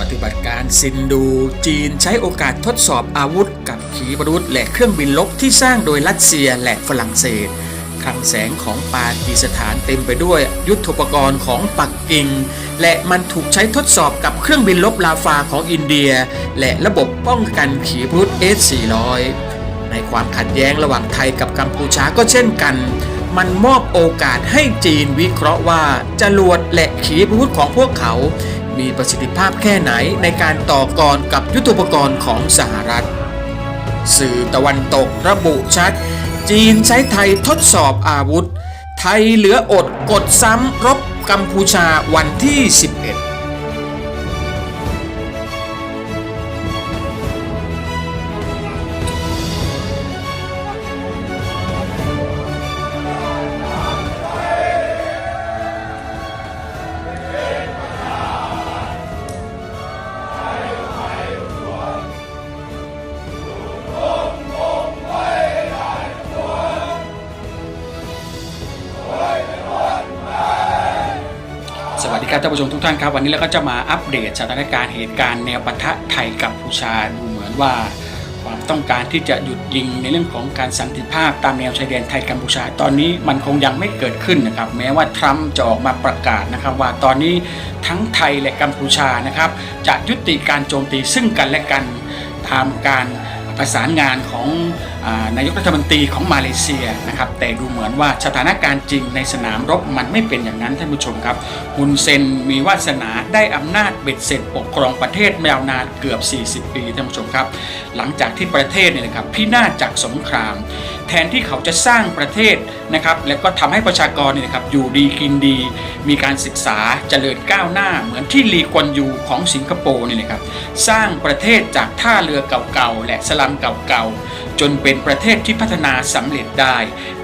ปฏิบัติการซินดูจีนใช้โอกาสทดสอบอาวุธกับขีปนาวุธและเครื่องบินลบที่สร้างโดยรัสเซียและฝรั่งเศสคลังแสงของปากีสถานเต็มไปด้วยยุทธปกรณ์ของปักกิ่ง และมันถูกใช้ทดสอบกับเครื่องบินลบลาฟาของอินเดีย และระบบป้องกันขีปนาวุธ S-400 ในความขัดแย้งระหว่างไทยกับกัมพูชาก็เช่นกัน มันมอบโอกาสให้จีนวิเคราะห์ว่าจรวดและขีปนาวุธของพวกเขา มีประสิทธิภาพแค่ไหนในการต่อกรกับยุทธปกรณ์ของสหรัฐ สื่อตะวันตกระบุชัด จีนใช้ไทยทดสอบอาวุธ ไทยเหลืออดกดซ้ำรบกัมพูชาวันที่ 11 ดีครับท่านผู้ชมทุกท่านครับวันนี้เราก็จะมาอัปเดตสถานการณ์เหตุการณ์แนวปะทะไทยกับพูชาดูเหมือนว่า ความต้องการที่จะหยุดยิงในเรื่องของการสันติภาพตามแนวชายแดนไทยกัมพูชา ตอนนี้มันคงยังไม่เกิดขึ้นนะครับ แม้ว่าทรัมป์จะออกมาประกาศนะครับ ว่าตอนนี้ทั้งไทยและกัมพูชานะครับ จะยุติการโจมตีซึ่งกันและกันตามการ ประสานงานของอนายกรัฐมนตรีของมาเลเซียนะครับแต่ดูเหมือนว่าสถานการณ์จริงในสนามรบมันไม่เป็นอย่างนั้นท่านผู้ชมครับฮุนเซนมีวาสนาได้อำนาจเบ็ดเสร็จปกครองประเทศยาวนานเกือบ 40 ปีท่านผู้ชมครับ หลังจากที่ประเทศเนี่ยนะครับพินาศจากสงคราม แทนที่เขาจะสร้างประเทศนะครับแล้วก็ทำให้ประชากรเนี่ยครับอยู่ดีกินดี มีการศึกษาเจริญก้าวหน้า เหมือนที่ลีกวนยูของสิงคโปร์เนี่ยนะครับสร้างประเทศจากท่าเรือเก่าๆและสลัมเก่าๆจนเป็นประเทศที่พัฒนาสำเร็จได้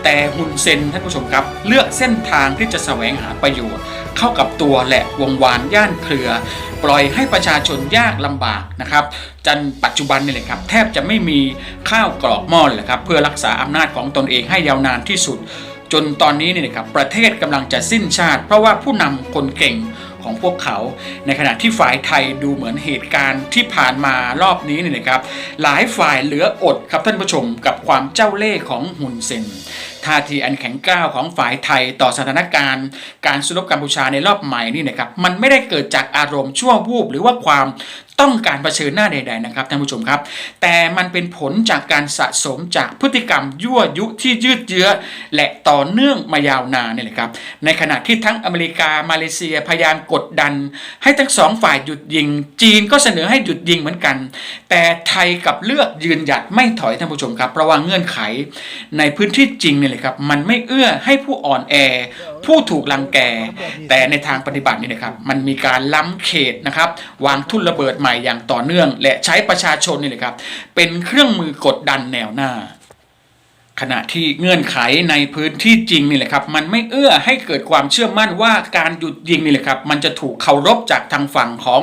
แต่ฮุนเซนท่านผู้ชมครับเลือกเส้นทางที่จะแสวงหาประโยชน์ เข้ากับตัวและวงวานย่านเครือ ปล่อยให้ประชาชนยากลำบากนะครับจนปัจจุบันนี่เลยครับแทบจะไม่มีข้าวกรอกหม้อเลยครับเพื่อรักษาอำนาจของตนเองให้ยาวนานที่สุด จนตอนนี้เนี่ยนะครับประเทศกำลังจะสิ้นชาติ เพราะว่าผู้นำคนเก่งของพวกเขา ในขณะที่ฝ่ายไทยดูเหมือนเหตุการณ์ที่ผ่านมารอบนี้เนี่ยนะครับ หลายฝ่ายเหลืออดครับท่านผู้ชมกับความเจ้าเล่ห์ของฮุนเซน ท่าทีอันแข็งกร้าวของฝ่ายไทยต่อสถานการณ์ การสู้รบกัมพูชาในรอบใหม่นี่นะครับมันไม่ได้เกิดจากอารมณ์ชั่ววูบหรือว่าความ ต้องการเผชิญหน้าใด ๆ นะครับท่านผู้ชมครับ แต่มันเป็นผลจากการสะสมจากพฤติกรรมยั่วยุที่ยืดเยื้อ และต่อเนื่องมายาวนานนี่แหละครับ ในขณะที่ทั้งอเมริกามาเลเซียพยายามกดดัน ให้ทั้งสองฝ่ายหยุดยิง จีนก็เสนอให้หยุดยิงเหมือนกัน แต่ไทยกับเลือกยืนหยัดไม่ถอยท่านผู้ชมครับเพราะว่าเงื่อนไข ในพื้นที่จริงนี่ยเลยครับมันไม่เอื้อให้ผู้อ่อนแอ ผู้ถูกลังแก แต่ในทางปฏิบัตินี่นะครับมันมีการล้ำเขตนะครับวางทุ่นระเบิดใหม่อย่างต่อเนื่อง และใช้ประชาชนนี่เลยครับ เป็นเครื่องมือกดดันแนวหน้า ขณะที่เงื่อนไขในพื้นที่จริงนี่แหละครับ มันไม่เอื้อให้เกิดความเชื่อมั่นว่าการหยุดยิงนี่แหละครับ มันจะถูกเคารพจากทางฝั่งของ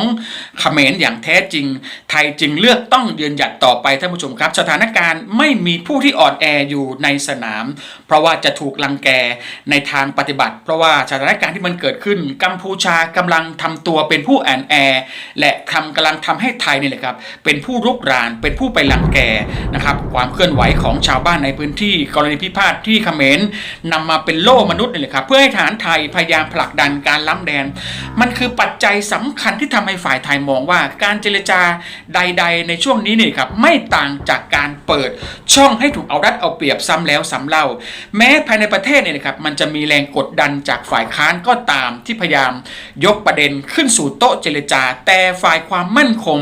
เขมรอย่างแท้จริง ไทยจึงเลือกต้องยืนหยัดต่อไปท่านผู้ชมครับ สถานการณ์ไม่มีผู้ที่อ่อนแออยู่ในสนาม เพราะว่าจะถูกลังแกในทางปฏิบัติ เพราะว่าสถานการณ์ที่มันเกิดขึ้นกัมพูชากำลังทำตัวเป็นผู้อ่อนแอและทำกำลังทำให้ไทยนี่แหละครับเป็นผู้รุกรานเป็นผู้ไปลังแกนะครับความเคลื่อนไหวของชาวบ้านในพื้นที่กรณีพิพาทที่เขมรนำมาเป็นโล่มนุษย์นี่แหละครับเพื่อให้ฐานไทยพยายามผลักดันการล้ำแดน มันคือปัจจัยสำคัญที่ทำให้ฝ่ายไทยมองว่า การเจรจาใด ๆ ในช่วงนี้นี่ครับไม่ต่างจากการเปิดช่องให้ถูกเอารัดเอาเปรียบซ้ำแล้วซ้ำเล่า แม้ภายในประเทศเนี่ยนะครับมันจะมีแรงกดดันจากฝ่ายค้านก็ตามที่พยายามยกประเด็นขึ้นสู่โต๊ะเจรจา แต่ฝ่ายความมั่นคง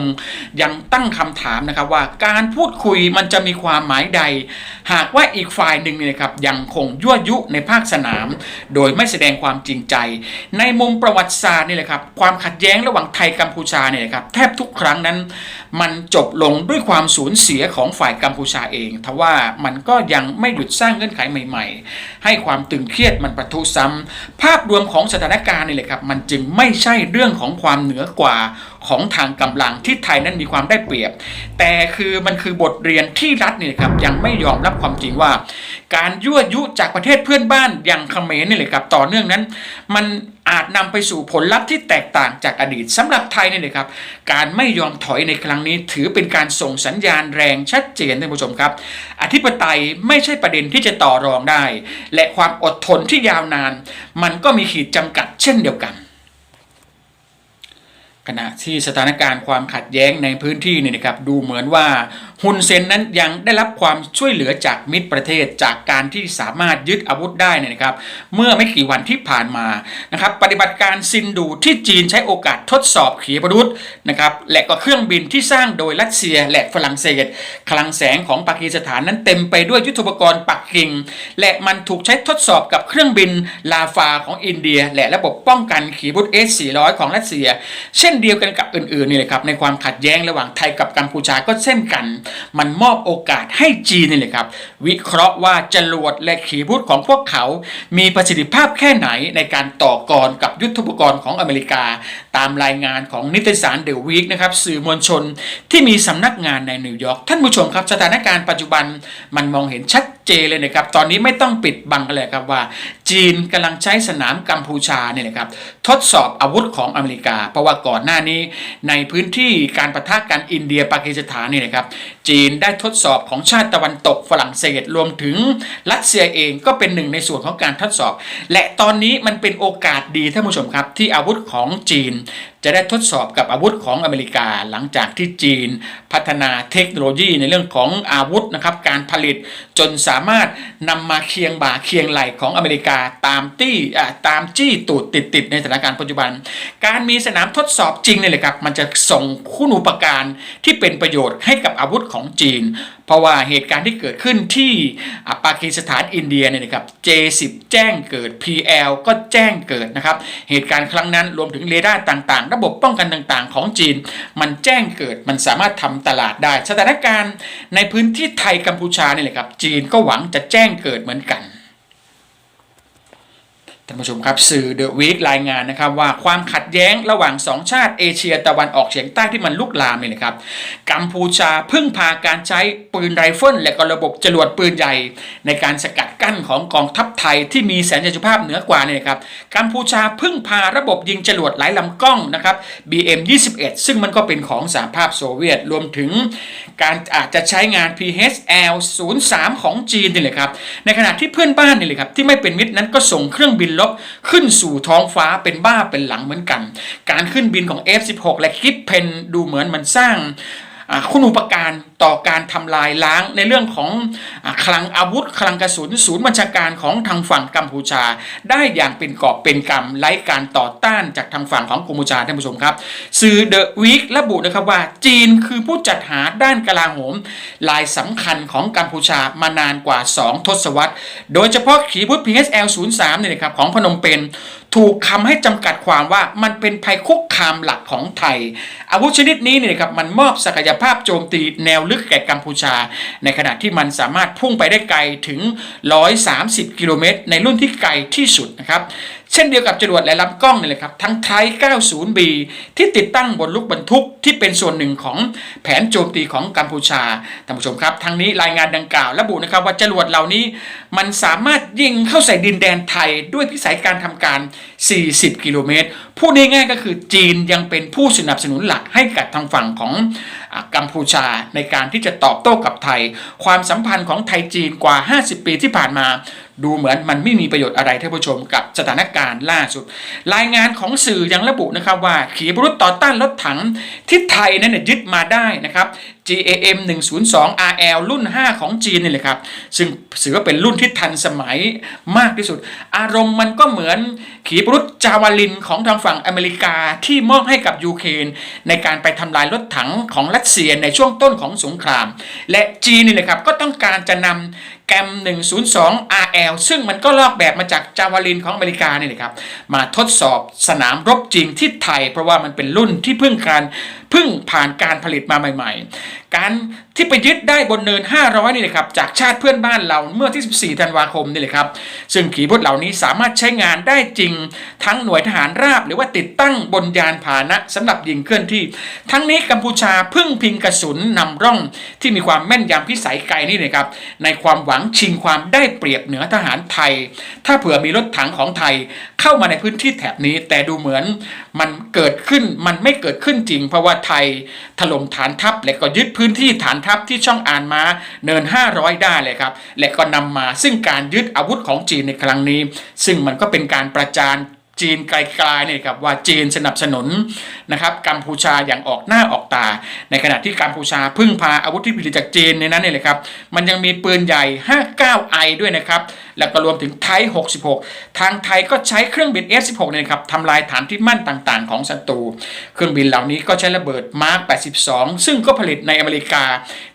ยังตั้งคำถามนะครับว่าการพูดคุยมันจะมีความหมายใด หากว่าอีกฝ่ายหนึ่งเนี่ยนะครับยังคงยั่วยุในภาคสนาม โดยไม่แสดงความจริงใจ ในมุมประวัติศาสตร์นี่แหละครับความขัดแย้งระหว่างไทยกัมพูชาเนี่ยครับแทบทุกครั้งนั้น มันจบลงด้วยความสูญเสียของฝ่ายกัมพูชาเองทว่ามันก็ยังไม่หยุดสร้างเงื่อนไขใหม่ ๆ ให้ความตึงเครียดมันประทุซ้ำภาพรวมของสถานการณ์นี่แหละครับมันจึงไม่ใช่เรื่องของความเหนือกว่า ของทางกำลังที่ไทยนั้นมีความได้เปรียบ แต่คือมันคือบทเรียนที่รัฐเนี่ยครับยังไม่ยอมรับความจริงว่า การยั่วยุจากประเทศเพื่อนบ้านอย่างเขมรนี่เลยครับต่อเนื่องนั้น มันอาจนำไปสู่ผลลัพธ์ที่แตกต่างจากอดีตสำหรับไทยนี่ยนะครับ การไม่ยอมถอยในครั้งนี้ ถือเป็นการส่งสัญญาณแรงชัดเจนท่านผู้ชมครับ อธิปไตยไม่ใช่ประเด็นที่จะต่อรองได้ และความอดทนที่ยาวนาน มันก็มีขีดจำกัดเช่นเดียวกัน ขณะที่สถานการณ์ความขัดแย้งในพื้นที่เนี่ยนะครับดูเหมือนว่า ฮุนเซนนั้นยังได้รับความช่วยเหลือจากมิตรประเทศจากการที่สามารถยึดอาวุธได้นยนะครับ เมื่อไม่กี่วันที่ผ่านมานะครับ ปฏิบัติการซินดูที่จีนใช้โอกาสทดสอบขีปนาวุธนะครับและก็เครื่องบินที่สร้างโดยรัสเซียและฝรั่งเศสคลังแสงของปากีสถานนั้นเต็มไปด้วยยุทโธปกรณ์ปักกิ่ง และมันถูกใช้ทดสอบกับเครื่องบินลาฟาของอินเดีย และระบบป้องกันขีปนาวุธ S400 ของรัสเซีย เช่นเดียวกันกับอื่นๆนี่เลยครับในความขัดแย้งระหว่างไทยกับกัมพูชาก็เช่นกันมันมอบโอกาสให้จีนนี่เลยครับ วิเคราะห์ว่าจรวดและขีปนาวุธของพวกเขา มีประสิทธิภาพแค่ไหนในการต่อกรกับยุทธปกรณ์ของอเมริกาตามรายงานของนิตยสารเดอะวีคนะครับสื่อมวลชนที่มีสำนักงานในนิวยอร์กท่านผู้ชมครับสถานการณ์ปัจจุบันมันมองเห็นชัดเจนเลยนะครับตอนนี้ไม่ต้องปิดบังกันเลยครับว่า จีนกำลังใช้สนามกัมพูชาเนี่ยนะครับทดสอบอาวุธของอเมริกา เพราะว่าก่อนหน้านี้ในพื้นที่การประทะกันอินเดียปากีสถานเนี่ยนะครับจีนได้ทดสอบของชาติตะวันตกฝรั่งเศสรวมถึงรัสเซียเองก็เป็นหนึ่งในส่วนของการทดสอบ และตอนนี้มันเป็นโอกาสดีท่านผู้ชมครับที่อาวุธของจีนจะได้ทดสอบกับอาวุธของอเมริกาหลังจากที่จีน พัฒนาเทคโนโลยีในเรื่องของอาวุธนะครับการผลิตจนสามารถนำมาเคียงบ่าเคียงไหล่ของอเมริกาตามตี้อ่ตามจี้ตูดติดๆในสถานการณ์ปัจจุบัน การมีสนามทดสอบจริงเนี่ยแหละครับมันจะส่งคุณูปการที่เป็นประโยชน์ให้กับอาวุธของจีน เพราะว่าเหตุการณ์ที่เกิดขึ้นที่อ่าปากีสถานอินเดียเนี่ยนะครับ J10 แจ้งเกิด PL ก็แจ้งเกิดนะครับเหตุการณ์ครั้งนั้นรวมถึงเรดาร์ต่างๆ ระบบป้องกันต่างๆ ของจีน มันแจ้งเกิดมันสามารถทำตลาดได้ สถานการณ์ในพื้นที่ไทยกัมพูชานี่แหละครับ จีนก็หวังจะแจ้งเกิดเหมือนกัน ท่านผู้ชมครับสื่อเดอะวีครายงานนะครับว่าความขัดแย้งระหว่างสองชาติเอเชียตะวันออกเฉียงใต้ที่มันลุกลามเนี่ยนะครับกัมพูชาพึ่งพาการใช้ปืนไรเฟิลและก็ระบบจรวดปืนใหญ่ในการสกัดกั้นของกองทัพไทยที่มีแสนยานุภาพเหนือกว่าเนี่ยนะครับกัมพูชาพึ่งพาระบบยิงจรวดหลายลำกล้องนะครับ BM 21ซึ่งมันก็เป็นของสหภาพโซเวียตรวมถึง การอาจจะใช้งาน PHL 03ของจีนนี่แหละครับในขณะที่เพื่อนบ้านนี่แหละครับที่ไม่เป็นมิตรนั้นก็ส่งเครื่องบินลบขึ้นสู่ท้องฟ้าเป็นบ้าเป็นหลังเหมือนกัน การขึ้นบินของ F16 และกิฟเพนดูเหมือนมันสร้าง คุณอุปการต่อการทำลายล้างในเรื่องของคลังอาวุธ คลังกระสุน ศูนย์บัญชาการของทางฝั่งกัมพูชา ได้อย่างเป็นกอบเป็นกำไร้การต่อต้านจากทางฝั่งของกัมพูชาท่านผู้ชมครับ สื่อเดอะวีคระบุนะครับว่า จีนคือผู้จัดหาด้านกลาโหมลายสำคัญของกัมพูชามานานกว่า 2 ทศวรรษ โดยเฉพาะขีปนาวุธ PSL 03เนี่ยนะครับของพนมเปญ ถูกคำให้จำกัดความว่ามันเป็นภัยคุกคามหลักของไทย อาวุธชนิดนี้เนี่ยครับมันมอบศักยภาพโจมตีแนวลึกแก่กัมพูชา ในขณะที่มันสามารถพุ่งไปได้ไกลถึง 130 กิโลเมตรในรุ่นที่ไกลที่สุดนะครับ เช่นเดียวกับจรวดและลำกล้องนี่แหละครับทั้งไทย 90B ที่ติดตั้งบนลูกบรรทุกที่เป็นส่วนหนึ่งของแผนโจมตีของกัมพูชาท่านผู้ชมครับทั้งนี้รายงานดังกล่าวระบุนะครับว่าจรวดเหล่านี้มันสามารถยิงเข้าใส่ดินแดนไทยด้วยพิสัยการทำการ 40 กิโลเมตรพูดง่ายๆก็คือจีนยังเป็นผู้สนับสนุนหลักให้กับทางฝั่งของกัมพูชาในการที่จะตอบโต้กับไทย ความสัมพันธ์ของไทยจีนกว่า 50 ปีที่ผ่านมา ดูเหมือนมันไม่มีประโยชน์อะไรท่านผู้ชมกับสถานการณ์ล่าสุด รายงานของสื่อยังระบุนะครับว่าขีปนาวุธต่อต้านรถถังที่ไทยนั้นยยึดมาได้นะครับ GAM 102 RL รุ่น 5 ของจีนนี่แหละครับ ซึ่งถือว่าเป็นรุ่นที่ทันสมัยมากที่สุด อารมณ์มันก็เหมือนขีปนาวุธจาวาลินของทางฝั่งอเมริกาที่มอบให้กับยูเครนในการไปทำลายรถถังของรัสเซียในช่วงต้นของสงคราม และจีนนี่แหละครับก็ต้องการจะนำ แกม102 RL ซึ่งมันก็ลอกแบบมาจากจาวาลินของอเมริกานี่แหละครับ มาทดสอบสนามรบจริงที่ไทย เพราะว่ามันเป็นรุ่นที่เพิ่งการเพิ่งผ่านการผลิตมาใหม่ ๆการที่ไปยึดได้บนเนิน 500 นี่เลยครับจากชาติเพื่อนบ้านเราเมื่อที่ 14 ธันวาคมนี่เลยครับ ซึ่งขีปนาวุธเหล่านี้สามารถใช้งานได้จริง ทั้งหน่วยทหารราบ หรือว่าติดตั้งบนยานพาหนะสำหรับยิงเคลื่อนที่ ทั้งนี้กัมพูชาพึ่งพิงกระสุนนำร่องที่มีความแม่นยำพิสัยไกลนี่เลยครับในความหวังชิงความได้เปรียบเหนือทหารไทย ถ้าเผื่อมีรถถังของไทยเข้ามาในพื้นที่แถบนี้ แต่ดูเหมือนมันเกิดขึ้นมันไม่เกิดขึ้นจริง เพราะว่าไทยถล่มฐานทัพและก็ยึดพื้นที่ฐานทัพที่ช่องอานมาเนิน 500 ได้เลยครับ และก็นำมาซึ่งการยึดอาวุธของจีนในครั้งนี้ ซึ่งมันก็เป็นการประจานจีนไกลๆเนี่ยครับว่าจีนสนับสนุนนะครับกัมพูชาอย่างออกหน้าออกตา ในขณะที่กัมพูชาพึ่งพาอาวุธที่ผลิตจากจีนในนั้นเนี่ยเลยครับ มันยังมีปืนใหญ่ 59i ด้วยนะครับ แล้วก็รวมถึงไทย 66 ทางไทยก็ใช้เครื่องบิน F16 เนี่ยครับทำลายฐานที่มั่นต่างๆ ของศัตรู เครื่องบินเหล่านี้ก็ใช้ระเบิดมาร์ก82 ซึ่งก็ผลิตในอเมริกา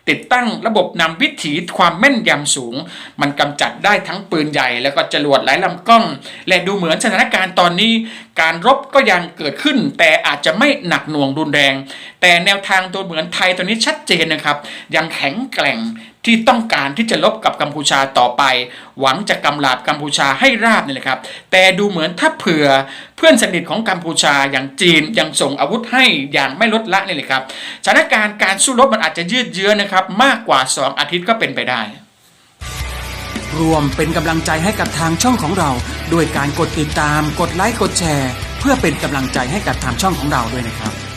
ติดตั้งระบบนำวิถีความแม่นยำสูง มันกำจัดได้ทั้งปืนใหญ่ แล้วก็จรวดหลายลำกล้อง และดูเหมือนสถานการณ์ตอนนี้ การรบก็ยังเกิดขึ้น แต่อาจจะไม่หนักหน่วงรุนแรง แต่แนวทางตัวเหมือนไทยตอนนี้ชัดเจนนะครับ ยังแข็งแกร่ง ที่ต้องการที่จะลบกับกัมพูชาต่อไป หวังจะกำลาบกัมพูชาให้ราบนี่แหละครับ แต่ดูเหมือนถ้าเผื่อเพื่อนสนิทของกัมพูชาอย่างจีนยังส่งอาวุธให้อย่างไม่ลดละนี่เลยครับสถานการณ์การสู้รบมันอาจจะยืดเยื้อนะครับ มากกว่า 2 อาทิตย์ก็เป็นไปได้ รวมเป็นกำลังใจให้กับทางช่องของเรา ด้วยการกดติดตาม กดไลค์กดแชร์ เพื่อเป็นกำลังใจให้กับทางช่องของเราด้วยนะครับ